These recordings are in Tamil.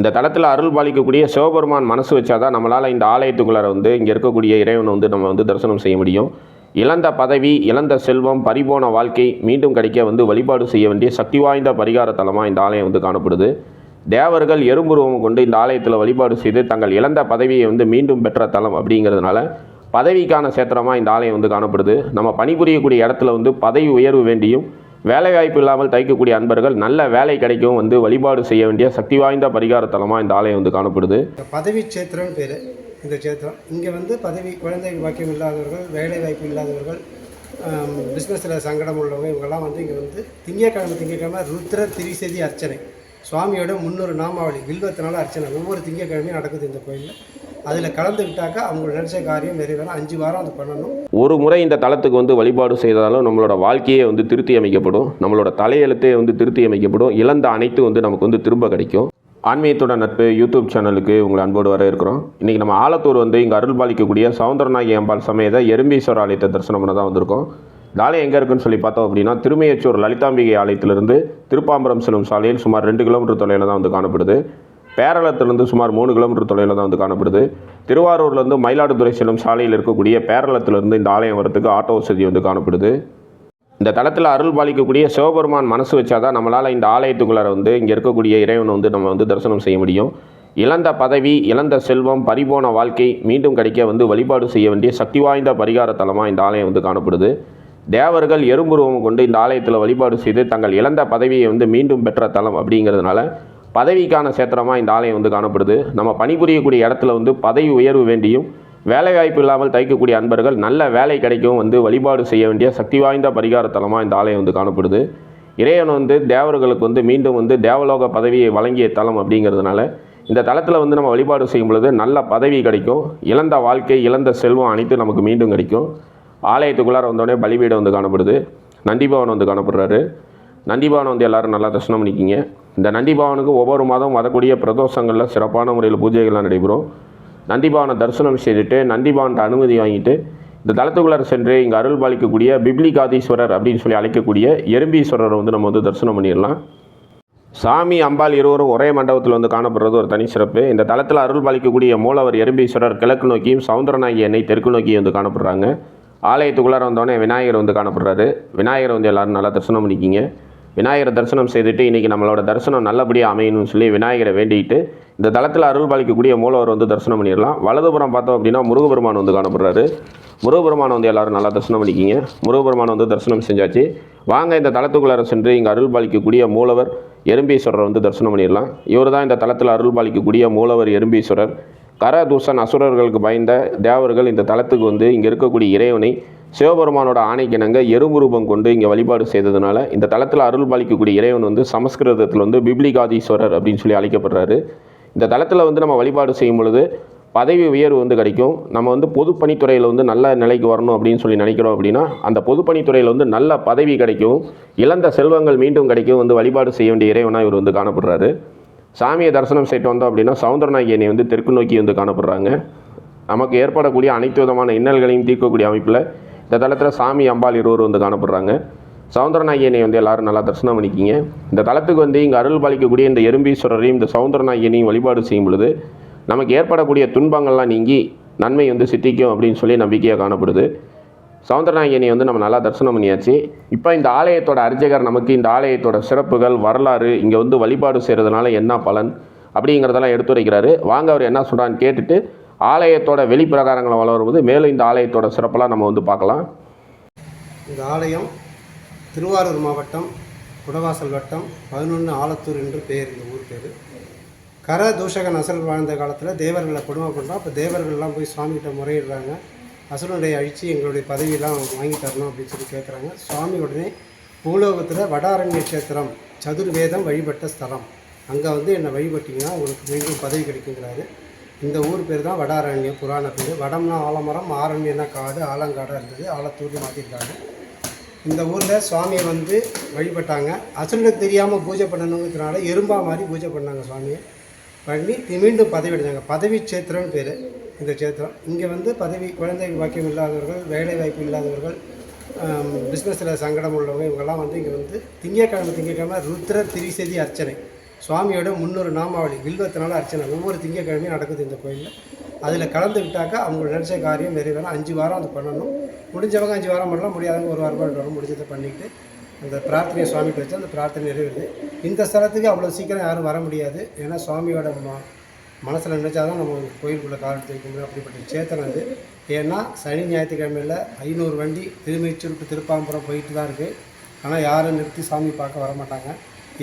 இந்த தளத்தில் அருள் பாலிக்கக்கூடிய சிவபெருமான் மனசு வச்சாதான் நம்மளால் இந்த ஆலயத்துக்குள்ளார வந்து இங்கே இருக்கக்கூடிய இறைவனை வந்து நம்ம வந்து தரிசனம் செய்ய முடியும். இழந்த பதவி இழந்த செல்வம் பறிபோன வாழ்க்கை மீண்டும் கிடைக்க வந்து வழிபாடு செய்ய வேண்டிய சக்தி வாய்ந்த பரிகார தலமாக இந்த ஆலயம் வந்து காணப்படுது. தேவர்கள் எறும்புருவம் கொண்டு இந்த ஆலயத்தில் வழிபாடு செய்து தங்கள் இழந்த பதவியை வந்து மீண்டும் பெற்ற தலம் அப்படிங்கிறதுனால பதவிக்கான சேத்திரமாக இந்த ஆலயம் வந்து காணப்படுது. நம்ம பணிபுரியக்கூடிய இடத்துல வந்து பதவி உயர்வு வேண்டியும் வேலைவாய்ப்பு இல்லாமல் தைக்கக்கூடிய அன்பர்கள் நல்ல வேலை கிடைக்கும் வந்து வழிபாடு செய்ய வேண்டிய சக்தி வாய்ந்த பரிகார தலமாக இந்த ஆலயம் வந்து காணப்படுது. பதவி சேத்திரம்னு பேர் இந்த சேத்திரம் இங்கே வந்து பதவி குழந்தை வாக்கியம் இல்லாதவர்கள் வேலை வாய்ப்பு இல்லாதவர்கள் பிஸ்னஸில் சங்கடம் உள்ளவங்க இவங்கெல்லாம் வந்து இங்கே வந்து திங்கக்கிழமை திங்கக்கிழமை ருத்ர திரிசதி அர்ச்சனை. சுவாமியோட முன்னூறு நாமாவளி வில்வத்தினால அர்ச்சனை ஒவ்வொரு திங்கக்கிழமையும் நடக்குது இந்த கோயிலில். அதில் கலந்துக்கிட்டாக்கா அவங்க நினச்ச காரியம் நிறைவேறும். அஞ்சு வாரம் அது பண்ணணும். ஒரு முறை இந்த தளத்துக்கு வந்து வழிபாடு செய்தாலும் நம்மளோட வாழ்க்கையே வந்து திருத்தி அமைக்கப்படும். நம்மளோட தலையெழுத்தே வந்து திருத்தி அமைக்கப்படும். இழந்த அனைத்தும் வந்து நமக்கு வந்து திரும்ப கிடைக்கும். ஆன்மீகத்தோட நட்பு யூடியூப் சேனலுக்கு உங்களை அன்போடு வர இருக்கிறோம் இன்றைக்கி நம்ம ஆலத்தூர் வந்து இங்கே அருள் பாலிக்கக்கூடிய சவுந்தரநாயகி அம்பாள் சமேத எறும்பீஸ்வரர் ஆலயத்தை தரிசனம் பண்ண தான் வந்திருக்கோம். ஆலயம் எங்கே இருக்குன்னு சொல்லி பார்த்தோம் அப்படின்னா திருமையச்சூர் லலிதாம்பிகை ஆலயத்திலிருந்து திருப்பாம்பரம் செல்லும் சாலையில் சுமார் ரெண்டு கிலோமீட்டர் தொலைவில் தான் வந்து காணப்படுது. பேரளத்திலிருந்து சுமார் மூணு கிலோமீட்டர் தொலைவில் தான் வந்து காணப்படுது. திருவாரூர்லேருந்து மயிலாடுதுறை செல்லும் சாலையில் இருக்கக்கூடிய பேரளத்திலிருந்து இந்த ஆலயம் வரத்துக்கு ஆட்டோ வசதி வந்து காணப்படுது. இந்த தளத்தில் அருள் பாலிக்கக்கூடிய சிவபெருமான் மனசு வச்சாதான் நம்மளால் இந்த ஆலயத்துக்குள்ளார வந்து இங்கே இருக்கக்கூடிய இறைவனை வந்து நம்ம வந்து தரிசனம் செய்ய முடியும். இழந்த பதவி இழந்த செல்வம் பறிபோன வாழ்க்கை மீண்டும் கிடைக்க வந்து வழிபாடு செய்ய வேண்டிய சக்தி வாய்ந்த பரிகார தலமாக இந்த ஆலயம் வந்து காணப்படுது. தேவர்கள் எறும்புருவம் கொண்டு இந்த ஆலயத்தில் வழிபாடு செய்து தங்கள் இழந்த பதவியை வந்து மீண்டும் பெற்ற தலம் அப்படிங்கிறதுனால பதவிக்கான சேத்திரமாக இந்த ஆலயம் வந்து காணப்படுது. நம்ம பணிபுரியக்கூடிய இடத்துல வந்து பதவி உயர்வு வேண்டியும் வேலைவாய்ப்பு இல்லாமல் தைக்கக்கூடிய அன்பர்கள் நல்ல வேலை கிடைக்கும் வந்து வழிபாடு செய்ய வேண்டிய சக்தி வாய்ந்த பரிகார தலமாக இந்த ஆலயம் வந்து காணப்படுது. இறைவன் வந்து தேவர்களுக்கு வந்து மீண்டும் வந்து தேவலோக பதவியை வழங்கிய தலம் அப்படிங்கிறதுனால இந்த தலத்தில் வந்து நம்ம வழிபாடு செய்யும் பொழுது நல்ல பதவி கிடைக்கும். இழந்த வாழ்க்கை இழந்த செல்வம் அனைத்து நமக்கு மீண்டும் கிடைக்கும். ஆலயத்துக்குள்ளார வந்தோடனே பலிபீடம் வந்து காணப்படுது. நந்திபவன் வந்து காணப்படுறாரு. நந்திபவன் வந்து எல்லாரும் நல்லா தரிசனம் பண்ணிக்கிங்க. இந்த நந்திபவனுக்கு ஒவ்வொரு மாதம் வரக்கூடிய பிரதோஷங்களில் சிறப்பான முறையில் பூஜைகள்லாம் நடைபெறும். நந்திபவனை தரிசனம் செய்துட்டு நந்திபவன்கிட்ட அனுமதி வாங்கிட்டு இந்த தளத்துக்குள்ளார சென்று இங்கே அருள் பாலிக்கக்கூடிய பிப்ளிகாதீஸ்வரர் அப்படின்னு சொல்லி அழைக்கக்கூடிய எறும்பீஸ்வரரை வந்து நம்ம வந்து தரிசனம் பண்ணிடலாம். சாமி அம்பாள் இருவரும் ஒரே மண்டபத்தில் வந்து காணப்படுறது ஒரு தனி சிறப்பு. இந்த தளத்தில் அருள் பாலிக்கக்கூடிய மூலவர் எறும்பீஸ்வரர் கிழக்கு நோக்கியும் சவுந்தரநாயகி எண்ணெய் தெற்கு நோக்கியும் வந்து காணப்படுறாங்க. ஆலயத்துக்குள்ளார வந்தோடனே விநாயகர் வந்து காணப்படுறாரு. விநாயகர் வந்து எல்லாரும் நல்லா தரிசனம் பண்ணிக்கிங்க. விநாயகரை தரிசனம் செய்துட்டு இன்றைக்கி நம்மளோட தரிசனம் நல்லபடியாக அமையணும்னு சொல்லி விநாயகரை வேண்டிக்கிட்டு இந்த தளத்தில் அருள் பாலிக்கக்கூடிய மூலவர் வந்து தரிசனம் பண்ணிடலாம். வலதுபுறம் பார்த்தோம் அப்படின்னா முருகபெருமான் வந்து காணப்படுறாரு. முருகபெருமானை வந்து எல்லாரும் நல்லா தரிசனம் பண்ணிக்கிங்க. முருகபெருமான் வந்து தரிசனம் செஞ்சாச்சு. வாங்க இந்த தளத்துக்குள்ளார சென்று இங்கே அருள் பாலிக்கக்கூடிய மூலவர் எறும்பீஸ்வரர் வந்து தரிசனம் பண்ணிடலாம். இவர் தான் இந்த தளத்தில் அருள் பாலிக்கக்கூடிய மூலவர் எறும்பீஸ்வரர். கரதூசன் அசுரர்களுக்கு பயந்த தேவர்கள் இந்த தலத்துக்கு வந்து இங்கே இருக்கக்கூடிய இறைவனை சிவபெருமானோட ஆணைக்கிணங்க எறும்பு ரூபம் கொண்டு இங்கே வழிபாடு செய்ததுனால இந்த தலத்தில் அருள் பாலிக்கக்கூடிய இறைவன் வந்து சமஸ்கிருதத்தில் வந்து பிப்ளிகாதீஸ்வரர் அப்படின்னு சொல்லி அழைக்கப்படுறாரு. இந்த தளத்தில் வந்து நம்ம வழிபாடு செய்யும் பொழுது பதவி உயர்வு வந்து கிடைக்கும். நம்ம வந்து பொதுப்பணித்துறையில் வந்து நல்ல நிலைக்கு வரணும் அப்படின்னு சொல்லி நினைக்கிறோம் அப்படின்னா அந்த பொதுப்பணித்துறையில் வந்து நல்ல பதவி கிடைக்கும். இழந்த செல்வங்கள் மீண்டும் கிடைக்கும் வந்து வழிபாடு செய்ய வேண்டிய இறைவனாக இவர் வந்து காணப்படுறாரு. சாமியை தரிசனம் செய்துட்டு வந்தோம் அப்படின்னா சவுந்தரநாயகியனை வந்து தெற்கு நோக்கி வந்து காணப்படுறாங்க. நமக்கு ஏற்படக்கூடிய அனைத்து விதமான இன்னல்களையும் தீர்க்கக்கூடிய அமைப்பில் இந்த தளத்தில் சாமி அம்பாள் இருவர் வந்து காணப்படுறாங்க. சவுந்தரநாயகியனை வந்து எல்லாரும் நல்லா தரிசனம் பண்ணிக்கிங்க. இந்த தளத்துக்கு வந்து இங்கே அருள் பாலிக்கக்கூடிய இந்த எறும்பீஸ்வரரையும் இந்த சவுந்தரநாயகியனையும் வழிபாடு செய்யும் பொழுது நமக்கு ஏற்படக்கூடிய துன்பங்கள்லாம் நீங்கி நன்மை வந்து சித்திக்கும் அப்படின்னு சொல்லி நம்பிக்கையாக காணப்படுது. சௌந்தரநாயகினி வந்து நம்ம நல்லா தரிசனம் பண்ணியாச்சு. இப்போ இந்த ஆலயத்தோட அர்ச்சகர் நமக்கு இந்த ஆலயத்தோட சிறப்புகள் வரலாறு இங்கே வந்து வழிபாடு செய்கிறதுனால என்ன பலன் அப்படிங்கிறதெல்லாம் எடுத்துரைக்கிறாரு. வாங்க அவர் என்ன சொல்கிறான்னு கேட்டுட்டு ஆலயத்தோட வெளிப்பிரகாரங்களை வளரும்போது மேலும் இந்த ஆலயத்தோட சிறப்பெல்லாம் நம்ம வந்து பார்க்கலாம். இந்த ஆலயம் திருவாரூர் மாவட்டம் குடவாசல் வட்டம் பதினொன்று ஆலத்தூர் என்று பெயர் இந்த ஊர் பேர். கர தூஷகன் அசல் வாழ்ந்த காலத்தில் தேவர்களை கொடுமை பண்ணுறோம் அப்போ தேவர்கள்லாம் போய் சுவாமிகிட்ட முறையிடுறாங்க. அசுரனுடைய அழித்து எங்களுடைய பதவியெல்லாம் வாங்கி தரணும் அப்படின்னு சொல்லி கேட்குறாங்க சுவாமி உடனே பூலோகத்தில் வடாரண்ய கஷேத்திரம் சதுர்வேதம் வழிபட்ட ஸ்தலம். அங்கே வந்து என்னை வழிபட்டிங்கன்னா உங்களுக்கு மீண்டும் பதவி கிடைக்குங்கிறாரு. இந்த ஊர் பேர் தான் வடாரண்யம் புராண பேர். வடம்னா ஆலமரம் ஆரண்யம்னா காடு ஆலங்காடாக இருந்தது. ஆலத்தூர் மாற்றிருக்காங்க இந்த ஊரில் சுவாமியை வந்து வழிபட்டாங்க. அசுரனுக்கு தெரியாமல் பூஜை பண்ணணுங்கிறதுனால எறும்பா மாதிரி பூஜை பண்ணாங்க சுவாமியை. பண்ணி மீண்டும் பதவி அடைஞ்சாங்க. பதவி சேத்திரம்னு பேர். இந்த சேத்திரம் இங்கே வந்து பதவி குழந்தை பாக்கியம் இல்லாதவர்கள் வேலை வாய்ப்பு இல்லாதவர்கள் பிஸ்னஸில் சங்கடம் உள்ளவங்க இவங்கெல்லாம் வந்து இங்கே வந்து திங்கக்கிழமை திங்கக்கிழமை ருத்ர திரிசதி அர்ச்சனை. சுவாமியோட முன்னூறு நாமாவளி வில்வத்தினால அர்ச்சனை. ஒவ்வொரு திங்கக்கிழமையும் நடக்குது இந்த கோயிலில். அதில் கலந்துக்கிட்டாக்கா அவங்க நினச்ச காரியம் நிறைவேறும். அஞ்சு வாரம் அது பண்ணணும். முடிஞ்சவங்க அஞ்சு வாரம் பண்ணலாம். முடியாதவங்க ஒரு வாரம் ரெண்டு முடிஞ்சதை பண்ணிட்டு அந்த பிரார்த்தனையை சுவாமிகிட்ட வச்சு அந்த பிரார்த்தனை நிறைவேறுது. இந்த ஸ்தலத்துக்கு அவ்வளோ சீக்கிரம் யாரும் வர முடியாது. ஏன்னா சுவாமியோட மனசில் மனசில் நினச்சாதான் நம்ம கோயிலுக்குள்ளே கால் எடுத்து வைக்க முடியும் அப்படிப்பட்ட சேத்தனம் அது. ஏன்னா சனி ஞாயிற்றுக்கிழமையில் ஐநூறு வண்டி திருமைச்சூருக்கு திருப்பாம்புரம் போயிட்டு தான் இருக்குது ஆனால் யாரும் நிறுத்தி சாமி பார்க்க வர மாட்டாங்க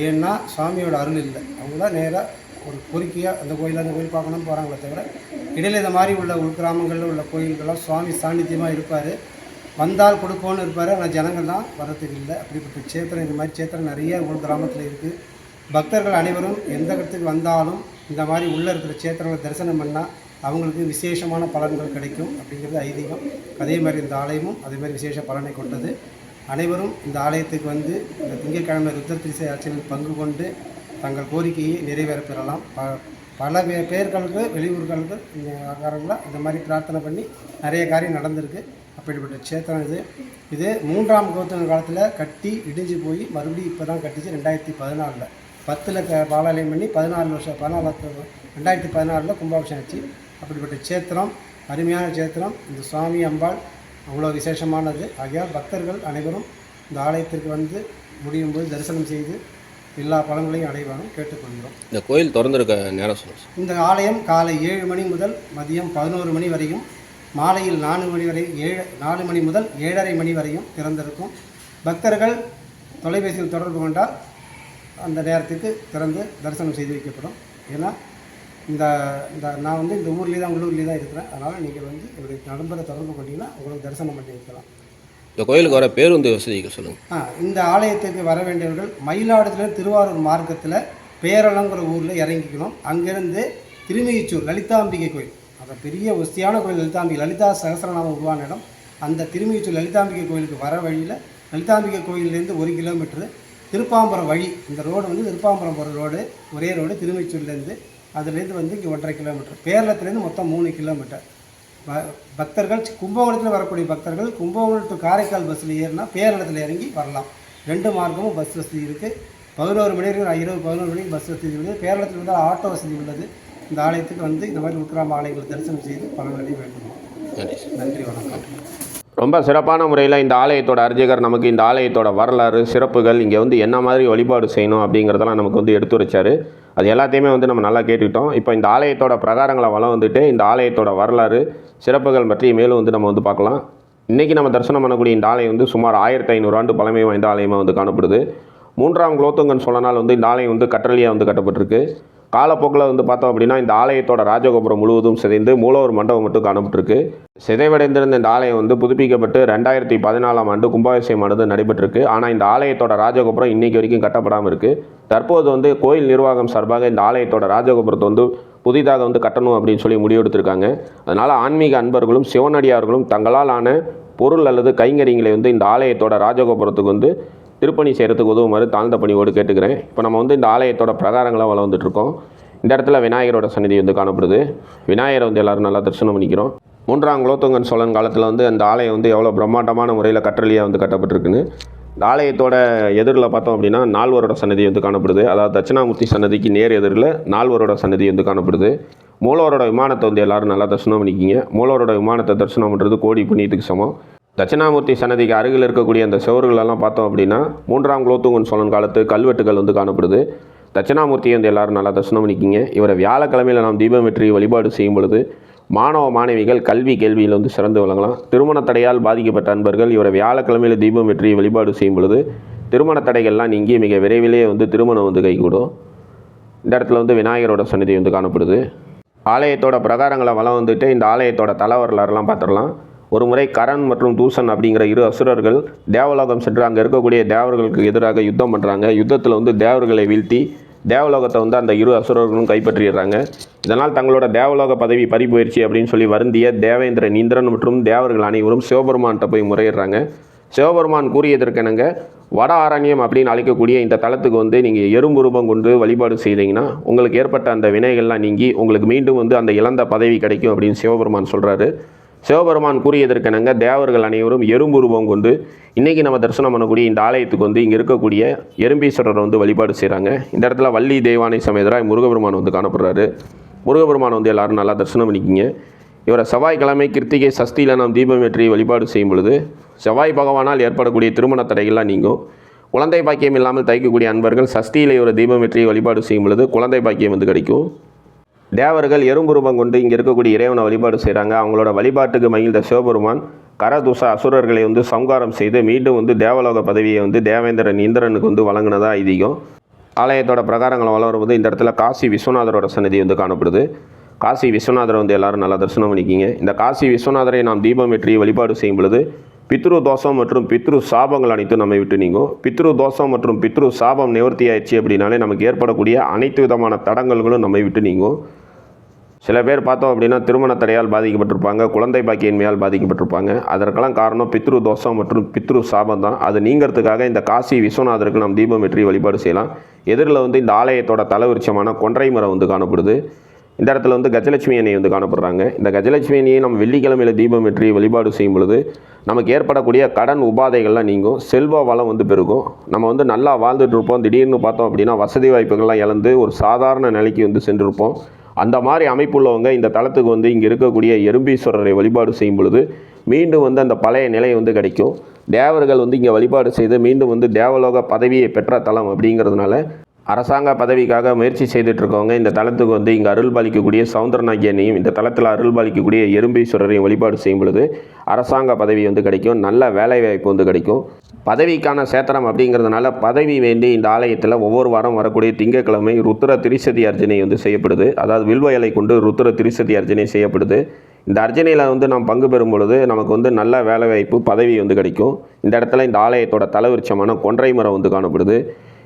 ஏன்னா சுவாமியோட அருள் இல்லை. அவங்க தான் நேராக ஒரு பொறுக்கியாக அந்த கோயில் அந்த கோயில் பார்க்கணும்னு போகிறாங்களே தவிர இடையில இந்த மாதிரி உள்ள உள்கிராமங்களில் உள்ள கோயில்கள்லாம் சுவாமி சாநித்தியமாக இருப்பார். வந்தால் கொடுப்போன்னு இருப்பார். ஆனால் ஜனங்கள் தான் வரத்துக்கு இல்லை. அப்படிப்பட்ட சேத்திரம் இந்த மாதிரி சேத்திரம் நிறைய உள் கிராமத்தில் இருக்குது பக்தர்கள் அனைவரும் எந்த இடத்துக்கு வந்தாலும் இந்த மாதிரி உள்ளே இருக்கிற சேத்திரங்களை தரிசனம் பண்ணால் அவங்களுக்கு விசேஷமான பலன்கள் கிடைக்கும் அப்படிங்கிறது ஐதீகம். அதே மாதிரி இந்த ஆலயமும் அதே மாதிரி விசேஷ பலனை கொண்டது. அனைவரும் இந்த ஆலயத்துக்கு வந்து இந்த திங்கட்கிழமை ருத்ர ஆட்சியில் பங்கு கொண்டு தங்கள் கோரிக்கையை நிறைவேற பெறலாம். ப பல பே பேர்களுக்கு வெளியூர்களுக்கு இந்த ஆகாரங்களாக இந்த மாதிரி பிரார்த்தனை பண்ணி நிறைய காரியம் நடந்திருக்கு. அப்படிப்பட்ட சேத்திரம் இது. இது மூன்றாம் கௌதம காலத்தில் கட்டி இடிஞ்சு போய் மறுபடியும் இப்போ தான் கட்டிச்சு ரெண்டாயிரத்தி பதினாலில். பத்தில் க பாலாலயம் பண்ணி பதினாலு வருஷம் பதினாலு ரெண்டாயிரத்தி பதினாறில் கும்பாபிஷேகம் ஆச்சு. அப்படிப்பட்ட சேத்திரம் அருமையான சேத்திரம் இந்த சுவாமி அம்பாள் அவ்வளோ விசேஷமானது. ஆகையால் பக்தர்கள் அனைவரும் இந்த ஆலயத்திற்கு வந்து முடியும் போது தரிசனம் செய்து எல்லா பலன்களையும் அடைவாங்க கேட்டுக்கொள்கிறோம். இந்த கோயில் திறந்திருக்க நேரம் சொல்லுங்கள் இந்த ஆலயம் காலை ஏழு மணி முதல் மதியம் பதினோரு மணி வரையும் மாலையில் நான்கு மணி வரை ஏழு நாலு மணி முதல் ஏழரை மணி வரையும் திறந்திருக்கும். பக்தர்கள் தொலைபேசியில் தொடர்பு கொண்டால் அந்த நேரத்துக்கு திறந்து தரிசனம் செய்து வைக்கப்படும். ஏன்னா இந்த இந்த நான் வந்து இந்த ஊர்லேயே தான் உள்ளூர்லேயே தான் இருக்கிறேன். அதனால் நீங்கள் வந்து என்னுடைய நண்பரை தொடர்பு கொண்டீங்கன்னா உங்களுக்கு தரிசனம் பண்ணி வைக்கலாம். இந்த கோயிலுக்கு வர பேருந்து வசதிகள் சொல்லுங்கள் ஆ, இந்த ஆலயத்துக்கு வர வேண்டியவர்கள் மயிலாடுதுறை திருவாரூர் மார்க்கத்தில் பேரளங்கிற ஊரில் இறங்கிக்கணும். அங்கேருந்து திருமியச்சூர் லலிதாம்பிகை கோயில். அந்த பெரிய ஒஸ்தியான கோயில் லலிதாம்பிகை லலிதா சகசரநாமம் உருவான இடம். அந்த திருமியச்சூர் லலிதாம்பிகை கோயிலுக்கு வர வழியில் லலிதாம்பிகை கோயிலேருந்து ஒரு கிலோமீட்டரு. திருப்பாம்பரம் வழி. இந்த ரோடு வந்து திருப்பாம்பரம் போகிற ரோடு ஒரே ரோடு திருமிச்சூர்லேருந்து. அதுலேருந்து வந்து இங்கே ஒன்றரை கிலோமீட்டர். பேரளத்துலேருந்து மொத்தம் மூணு கிலோமீட்டர். ப- பக்தர்கள் கும்பகோணத்தில் வரக்கூடிய பக்தர்கள் கும்பகோணம் டு காரைக்கால் பஸ்ஸில் ஏறினா பேரளத்தில் இறங்கி வரலாம். ரெண்டு மார்க்கமும் பஸ் வசதி இருக்குது பதினோரு மணி வரைக்கும் இருபது பதினோரு மணிக்கு பஸ் வசதி உள்ளது பேரளத்தில் இருந்தால் ஆட்டோ வசதி உள்ளது. இந்த ஆலயத்துக்கு வந்து இந்த மாதிரி உட்கிராம ஆலயங்களை தரிசனம் செய்து பலனடைய வேண்டும். நன்றி வணக்கம். ரொம்ப சிறப்பான முறையில் இந்த ஆலயத்தோட அர்ஜகர் நமக்கு இந்த ஆலயத்தோட வரலாறு சிறப்புகள் இங்கே வந்து என்ன மாதிரி வழிபாடு செய்யணும் அப்படிங்கிறதெல்லாம் நமக்கு வந்து எடுத்து அது எல்லாத்தையுமே வந்து நம்ம நல்லா கேட்டுக்கிட்டோம். இப்போ இந்த ஆலயத்தோட பிரகாரங்களை வளம் வந்துட்டு இந்த ஆலயத்தோட வரலாறு சிறப்புகள் பற்றி மேலும் வந்து நம்ம வந்து பார்க்கலாம். இன்றைக்கி நம்ம தரிசனம் பண்ணக்கூடிய இந்த ஆலயம் வந்து சுமார் ஆயிரத்தி ஐநூறு ஆண்டு பழமை வாய்ந்த ஆலயமாக வந்து காணப்படுது. மூன்றாம் குலோத்துங்கன் சொன்னால் வந்து இந்த ஆலயம் வந்து கட்டளையாக வந்து கட்டப்பட்டிருக்கு. காலப்போக்கில் வந்து பார்த்தோம் அப்படின்னா இந்த ஆலயத்தோட ராஜகோபுரம் முழுவதும் சிதைந்து மூலவர் மண்டபம் மட்டும் காணப்பட்டிருக்கு. சிதைவடைந்திருந்த இந்த ஆலயம் வந்து புதுப்பிக்கப்பட்டு ரெண்டாயிரத்தி பதினாலாம் ஆண்டு கும்பாபிஷேகமானது நடைபெற்றிருக்கு. ஆனால் இந்த ஆலயத்தோட ராஜகோபுரம் இன்றைக்கு வரைக்கும் கட்டப்படாமல் இருக்குது தற்போது வந்து கோயில் நிர்வாகம் சார்பாக இந்த ஆலயத்தோட ராஜகோபுரத்தை வந்து புதிதாக வந்து கட்டணும் அப்படின்னு சொல்லி முடிவெடுத்திருக்காங்க அதனால் ஆன்மீக அன்பர்களும் சிவனடியார்களும் தங்களால் ஆன பொருள் அல்லது கைங்கரியங்களை வந்து இந்த ஆலயத்தோட ராஜகோபுரத்துக்கு வந்து திருப்பணி செய்கிறதுக்கு உதவுமாறு தாழ்ந்த பணியோடு கேட்டுக்கிறேன். இப்போ நம்ம வந்து இந்த ஆலயத்தோட பிரகாரங்களாக வளம் வந்துட்டுருக்கோம் இந்த இடத்துல விநாயகரோட சன்னிதி வந்து காணப்படுது. விநாயகரை வந்து எல்லாரும் நல்லா தரிசனம் பண்ணிக்கிறோம். மூன்றாம் குலோத்துங்கன் சோழன் காலத்தில் வந்து அந்த ஆலயம் வந்து எவ்வளோ பிரம்மாண்டமான முறையில் கற்றலியாக வந்து கட்டப்பட்டிருக்குன்னு. இந்த ஆலயத்தோட எதிரில் பார்த்தோம் அப்படின்னா நால்வரோட சன்னதி வந்து காணப்படுது. அதாவது தட்சிணாமூர்த்தி சன்னதிக்கு நேர் எதிரில் நால்வரோட சன்னதி வந்து காணப்படுது. மூலவரோட விமானத்தை வந்து எல்லாரும் நல்லா தரிசனம் பண்ணிக்கிங்க. மூலவரோட விமானத்தை தரிசனம் பண்ணுறது கோடி புண்ணியத்துக்கு சமம். தட்சிணாமூர்த்தி சன்னதிக்கு அருகில் இருக்கக்கூடிய அந்த சுவர்களெல்லாம் பார்த்தோம் அப்படின்னா மூன்றாம் குலோத்துங்கன் சோழன் காலத்து கல்வெட்டுகள் வந்து காணப்படுது. தட்சிணாமூர்த்தியை வந்து எல்லாரும் நல்லா தரிசனம் பண்ணிக்கிங்க. இவரை வியாழக்கிழமையில் நாம் தீபம் வெற்றி வழிபாடு செய்யும் பொழுது மாணவ மாணவிகள் கல்வி கேள்வியில் வந்து சிறந்து விளங்கலாம். திருமண தடையால் பாதிக்கப்பட்ட அன்பர்கள் இவரை வியாழக்கிழமையில் தீபம் வெற்றி வழிபாடு செய்யும் பொழுது திருமண தடைகள்லாம் நீங்கி மிக விரைவிலேயே வந்து திருமணம் வந்து கைகூடும். இந்த இடத்துல வந்து விநாயகரோட சன்னதி வந்து காணப்படுது. ஆலயத்தோட பிரகாரங்களை வளம் வந்துட்டு இந்த ஆலயத்தோட தலை வரலாறுலாம் பார்த்துடலாம். ஒரு முறை கரண் மற்றும் தூசன் அப்படிங்கிற இரு அசுரர்கள் தேவலோகம் சென்று அங்கே இருக்கக்கூடிய தேவர்களுக்கு எதிராக யுத்தம் பண்ணுறாங்க யுத்தத்தில் வந்து தேவர்களை வீழ்த்தி தேவலோகத்தை வந்து அந்த இரு அசுரர்களும் கைப்பற்றிடுறாங்க. இதனால் தங்களோட தேவலோக பதவி பறிபோயிடுச்சு அப்படின்னு சொல்லி வருந்திய தேவேந்திரன் இந்திரன் மற்றும் தேவர்கள் அனைவரும் சிவபெருமான்கிட்ட போய் முறையிடுறாங்க. சிவபெருமான் கூறியதற்கெனங்க வட ஆரண்யம் அப்படின்னு அழைக்கக்கூடிய இந்த தளத்துக்கு வந்து நீங்கள் எறும்பு ரூபம் கொண்டு வழிபாடு செய்தீங்கன்னா உங்களுக்கு ஏற்பட்ட அந்த வினைகள்லாம் நீங்கி உங்களுக்கு மீண்டும் வந்து அந்த இழந்த பதவி கிடைக்கும் அப்படின்னு சிவபெருமான் சொல்கிறாரு சிவபெருமான் கூறியதற்கெனங்க தேவர்கள் அனைவரும் எறும்புருவம் கொண்டு இன்றைக்கி நம்ம தரிசனம் பண்ணக்கூடிய இந்த ஆலயத்துக்கு வந்து இங்கே இருக்கக்கூடிய எறும்பீஸ்வரரை வந்து வழிபாடு செய்கிறாங்க இந்த இடத்துல வள்ளி தெய்வானை சமேதராய் முருகபெருமான் வந்து காணப்படுறாரு. முருகபெருமான் வந்து எல்லோரும் நல்லா தரிசனம் பண்ணிக்கிங்க. இவரை செவ்வாய்க்கிழமை கிருத்திகை சஷ்டியில் நாம் தீபம் ஏற்றி வழிபாடு செய்யும் பொழுது செவ்வாய் பகவானால் ஏற்படக்கூடிய திருமண தடைகள்லாம் நீங்கும். குழந்தை பாக்கியம் இல்லாமல் தைக்கக்கூடிய அன்பர்கள் சஷ்டியில் இவரை தீபம் ஏற்றி வழிபாடு செய்யும் பொழுது குழந்தை பாக்கியம் வந்து கிடைக்கும். தேவர்கள் எறும்புருவம் கொண்டு இங்கே இருக்கக்கூடிய இறைவனை வழிபாடு செய்கிறாங்க அவங்களோட வழிபாட்டுக்கு மகிழ்ந்த சிவபெருமான் கரதுச அசுரர்களை வந்து சம்காரம் செய்து மீண்டும் வந்து தேவலோக பதவியை வந்து தேவேந்திரன் இந்திரனுக்கு வந்து வழங்கினதா ஐதீகம். ஆலயத்தோட பிரகாரங்களை வளரும்போது இந்த இடத்துல காசி விஸ்வநாதரோட சன்னதி வந்து காணப்படுது. காசி விஸ்வநாதரை வந்து எல்லாரும் நல்லா தரிசனம் பண்ணிக்கிங்க. இந்த காசி விஸ்வநாதரை நாம் தீபம் ஏற்றி வழிபாடு செய்யும் பொழுது பித்ரு தோஷம் மற்றும் பித்ரு சாபங்கள் அனைத்தும் நம்மை விட்டு நீங்கும். பித்ரு தோஷம் மற்றும் பித்ரு சாபம் நிவர்த்தி ஆயிடுச்சு அப்படின்னாலே நமக்கு ஏற்படக்கூடிய அனைத்து விதமான தடங்கல்களும் நம்மை விட்டு நீங்கும். சில பேர் பார்த்தோம் அப்படின்னா திருமண தடையால் பாதிக்கப்பட்டிருப்பாங்க குழந்தை பாக்கியின்மையால் பாதிக்கப்பட்டிருப்பாங்க. அதற்கெல்லாம் காரணம் பித்ரு தோஷம் மற்றும் பித்ரு சாபம் தான். அது நீங்கிறதுக்காக இந்த காசி விஸ்வநாதருக்கு நாம் தீபம் வெற்றி வழிபாடு செய்யலாம். எதிரில் வந்து இந்த ஆலயத்தோட தலைவிருச்சமான கொன்றை மரம் வந்து காணப்படுது. இந்த இடத்துல வந்து கஜலட்சுமி அணை வந்து காணப்படுறாங்க. இந்த கஜலட்சுமி அணியை நம்ம வெள்ளிக்கிழமையில் தீபம் வெற்றி வழிபாடு செய்யும் பொழுது நமக்கு ஏற்படக்கூடிய கடன் உபாதைகள்லாம் நீங்கும். செல்வ வளம் வந்து பெருகும். நம்ம வந்து நல்லா வாழ்ந்துட்டு இருப்போம். திடீர்னு பார்த்தோம் அப்படின்னா வசதி வாய்ப்புகள்லாம் இழந்து ஒரு சாதாரண நிலைக்கு வந்து சென்றிருப்போம். அந்த மாதிரி அமைப்புள்ளவங்க இந்த தலத்துக்கு வந்து இங்கே இருக்கக்கூடிய எறும்பீஸ்வரரை வழிபாடு செய்யும் பொழுது மீண்டும் வந்து அந்த பழைய நிலை வந்து கிடைக்கும். தேவர்கள் வந்து இங்கே வழிபாடு செய்து மீண்டும் வந்து தேவலோக பதவியை பெற்ற தலம் அப்படிங்கிறதுனால அரசாங்க பதவிக்காக முயற்சி செய்துட்ருக்கவங்க இந்த தளத்துக்கு வந்து இங்கே அருள் பாலிக்கக்கூடிய சவுந்தரநாகியனையும் இந்த தளத்தில் அருள் பாலிக்கக்கூடிய எறும்பீஸ்வரரையும் வழிபாடு செய்யும் பொழுது அரசாங்க பதவி வந்து கிடைக்கும் நல்ல வேலைவாய்ப்பு வந்து கிடைக்கும். பதவிக்கான சேத்திரம் அப்படிங்கிறதுனால பதவி வேண்டி இந்த ஆலயத்தில் ஒவ்வொரு வாரம் வரக்கூடிய திங்கட்கிழமை ருத்ர திரிசதி அர்ச்சனை வந்து செய்யப்படுது. அதாவது வில்வ இலை கொண்டு ருத்ர திரிசதி அர்ச்சனை செய்யப்படுது. இந்த அர்ச்சனையில் வந்து நாம் பங்கு பெறும் பொழுது நமக்கு வந்து நல்ல வேலைவாய்ப்பு பதவி வந்து கிடைக்கும். இந்த இடத்துல இந்த ஆலயத்தோட தலைவிருச்சமான கொன்றை மரம் வந்து காணப்படுது.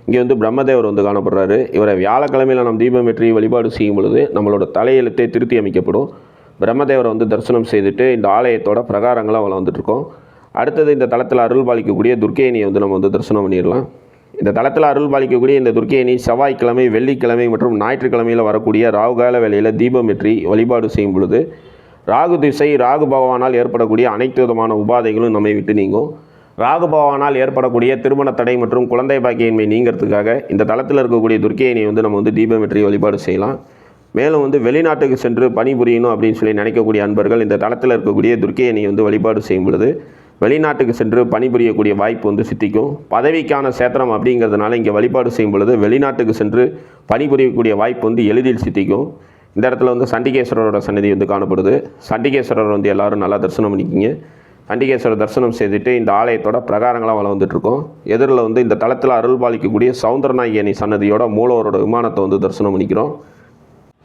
இங்கே வந்து பிரம்மதேவர் வந்து காணப்படுறாரு. இவரை வியாழக்கிழமையில் நாம் தீபம் வெற்றி வழிபாடு செய்யும் பொழுது நம்மளோட தலையெழுத்தே திருத்தி அமைக்கப்படும். பிரம்மதேவரை வந்து தரிசனம் செய்துட்டு இந்த ஆலயத்தோட பிரகாரங்களாக வளர்ந்துட்டுருக்கோம் அடுத்தது இந்த தளத்தில் அருள் பாலிக்கக்கூடிய துர்க்கையனியை வந்து நம்ம வந்து தரிசனம் பண்ணிடலாம். இந்த தளத்தில் அருள் பாலிக்கக்கூடிய இந்த துர்க்கையணி செவ்வாய்க்கிழமை வெள்ளிக்கிழமை மற்றும் ஞாயிற்றுக்கிழமையில் வரக்கூடிய ராகுகால வேலையில் தீபம் வெற்றி வழிபாடு செய்யும் பொழுது ராகு திசை ராகு பகவானால் ஏற்படக்கூடிய அனைத்து விதமான உபாதைகளும் நம்மை விட்டு நீங்கும். ராகு பகவானால் ஏற்படக்கூடிய திருமண தடை மற்றும் குழந்தை பாக்கியின்மை நீங்கிறதுக்காக இந்த தளத்தில் இருக்கக்கூடிய துர்க்கையினை வந்து நம்ம வந்து தீபம் வெற்றி வழிபாடு செய்யலாம். மேலும் வந்து வெளிநாட்டுக்கு சென்று பணிபுரியணும் அப்படின்னு சொல்லி நினைக்கக்கூடிய அன்பர்கள் இந்த தளத்தில் இருக்கக்கூடிய துர்க்கையினை வந்து வழிபாடு செய்யும் பொழுது வெளிநாட்டுக்கு சென்று பணிபுரியக்கூடிய வாய்ப்பு வந்து சித்திக்கும். பதவிக்கான சேத்திரம் அப்படிங்கிறதுனால இங்கே வழிபாடு செய்யும் பொழுது வெளிநாட்டுக்கு சென்று பணிபுரியக்கூடிய வாய்ப்பு வந்து எளிதில் சித்திக்கும். இந்த இடத்துல வந்து சண்டிகேஸ்வரரோட சன்னதி வந்து காணப்படுது. சண்டிகேஸ்வரர் வந்து எல்லாரும் நல்லா தரிசனம் பண்ணிக்கிங்க. சண்டிகேஸ்வரர் தரிசனம் செய்துட்டு இந்த ஆலயத்தோட பிரகாரங்களாக வளர்ந்துட்டுருக்கோம். எதிரில் வந்து இந்த தளத்தில் அருள் பாலிக்கக்கூடிய சவுந்தரநாயகி சன்னதியோட மூலவரோட விமானத்தை வந்து தரிசனம் பண்ணிக்கிறோம்.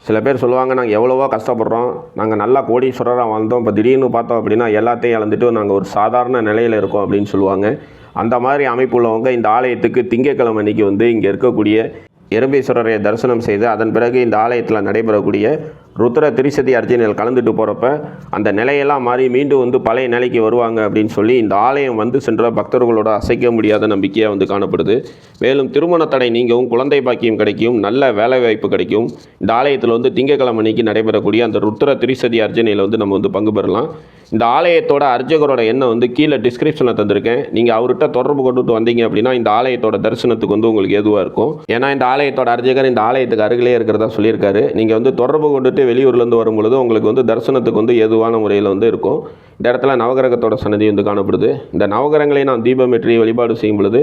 சில பேர் சொல்லுவாங்க நாங்கள் எவ்வளவோ கஷ்டப்படுறோம். நாங்கள் நல்லா கோடீஸ்வரராக வாழ்ந்தோம். இப்போ திடீர்னு பார்த்தோம் அப்படின்னா எல்லாத்தையும் இழந்துட்டு நாங்கள் ஒரு சாதாரண நிலையில் இருக்கோம் அப்படின்னு சொல்லுவாங்க. அந்த மாதிரி அமைப்பு உள்ளவங்க இந்த ஆலயத்துக்கு திங்கட்கிழமை அன்றைக்கி வந்து இங்கே இருக்கக்கூடிய எறும்பீஸ்வரரை தரிசனம் செய்து அதன் பிறகு இந்த ஆலயத்தில் நடைபெறக்கூடிய ருத்ர திரிசதி அர்ச்சனையில் கலந்துட்டு போகிறப்ப அந்த நிலையெல்லாம் மாறி மீண்டும் வந்து பழைய நிலைக்கு வருவாங்க அப்படின்னு சொல்லி இந்த ஆலயம் வந்து சென்ற பக்தர்களோட அசைக்க முடியாத நம்பிக்கையாக வந்து காணப்படுது. மேலும் திருமண தடை நீங்கவும் குழந்தை பாக்கியம் கிடைக்கும் நல்ல வேலை வாய்ப்பு கிடைக்கும் இந்த ஆலயத்தில் வந்து திங்கக்கிழமை அன்னைக்கு நடைபெறக்கூடிய அந்த ருத்ர திரிசதி அர்ச்சனையில் வந்து நம்ம வந்து பங்கு பெறலாம். இந்த ஆலயத்தோட அர்ச்சகரோட எண்ணம் வந்து கீழே டிஸ்கிரிப்ஷனில் தந்திருக்கேன். நீங்கள் அவர்கிட்ட தொடர்பு கொண்டுட்டு வந்தீங்க அப்படின்னா இந்த ஆலயத்தோட தரிசனத்துக்கு வந்து உங்களுக்கு ஏதுவாக இருக்கும். ஏன்னா இந்த ஆலயத்தோட அர்ச்சகர் இந்த ஆலயத்துக்கு அருகிலே இருக்கிறதா சொல்லியிருக்காரு. நீங்கள் வந்து தொடர்பு கொண்டுட்டு வெளியூர்லேருந்து வரும் பொழுது உங்களுக்கு வந்து தரிசனத்துக்கு வந்து ஏதுவான முறையில் வந்து இருக்கும். இந்த இடத்துல நவகிரகத்தோட சன்னதி வந்து காணப்படுது. இந்த நவகிரகங்களை நாம் தீபம் ஏற்றி வழிபாடு செய்யும் பொழுது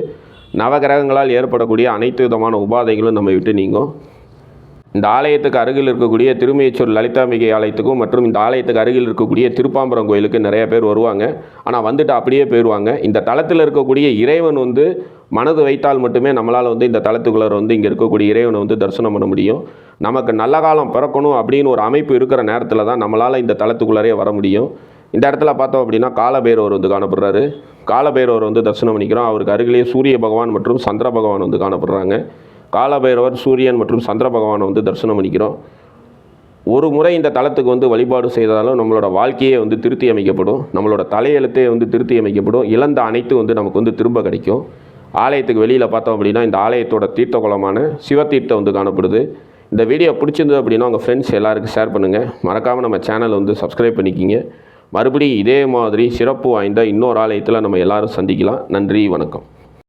நவகிரகங்களால் ஏற்படக்கூடிய அனைத்து விதமான உபாதைகளும் நம்ம விட்டு நீங்கும். இந்த ஆலயத்துக்கு அருகில் இருக்கக்கூடிய திருமையச்சூர் லலிதாம்பிகை ஆலயத்துக்கும் மற்றும் இந்த ஆலயத்துக்கு அருகில் இருக்கக்கூடிய திருப்பாம்பரம் கோயிலுக்கு நிறைய பேர் வருவாங்க. ஆனால் வந்துட்டு அப்படியே போயிடுவாங்க இந்த தளத்தில் இருக்கக்கூடிய இறைவன் வந்து மனது வைத்தால் மட்டுமே நம்மளால் வந்து இந்த தளத்துக்குள்ளே வந்து இங்கே இருக்கக்கூடிய இறைவனை வந்து தரிசனம் பண்ண முடியும். நமக்கு நல்ல காலம் பிறக்கணும் அப்படின்னு ஒரு அமைப்பு இருக்கிற நேரத்தில் தான் நம்மளால் இந்த தளத்துக்குள்ளரே வர முடியும். இந்த இடத்துல பார்த்தோம் அப்படின்னா காலபைரவர் வந்து காணப்படுறாரு. காலபைரவர் வந்து தரிசனம் பண்ணிக்கிறோம். அவருக்கு அருகிலேயே சூரிய பகவான் மற்றும் சந்திர பகவான் வந்து காணப்படுறாங்க. காலபைரவர் சூரியன் மற்றும் சந்திர பகவானை வந்து தரிசனம் பண்ணிக்கிறோம். ஒரு முறை இந்த தலத்துக்கு வந்து வழிபாடு செய்தாலும் நம்மளோட வாழ்க்கையே வந்து திருத்தி அமைக்கப்படும். நம்மளோட தலையெழுத்தே வந்து திருத்தி அமைக்கப்படும். இழந்த அனைத்து வந்து நமக்கு வந்து திரும்ப கிடைக்கும். ஆலயத்துக்கு வெளியில் பார்த்தோம் அப்படின்னா இந்த ஆலயத்தோட தீர்த்த குளமான சிவத்தீர்த்தம் வந்து காணப்படுது. இந்த வீடியோ பிடிச்சிருந்தது அப்படின்னா உங்கள் ஃப்ரெண்ட்ஸ் எல்லாருக்கும் ஷேர் பண்ணுங்கள் மறக்காமல் நம்ம சேனலை வந்து சப்ஸ்கிரைப் பண்ணிக்கிங்க. மறுபடியும் இதே மாதிரி சிறப்பு வாய்ந்த இன்னொரு ஆலயத்தில் நம்ம எல்லோரும் சந்திக்கலாம். நன்றி வணக்கம்.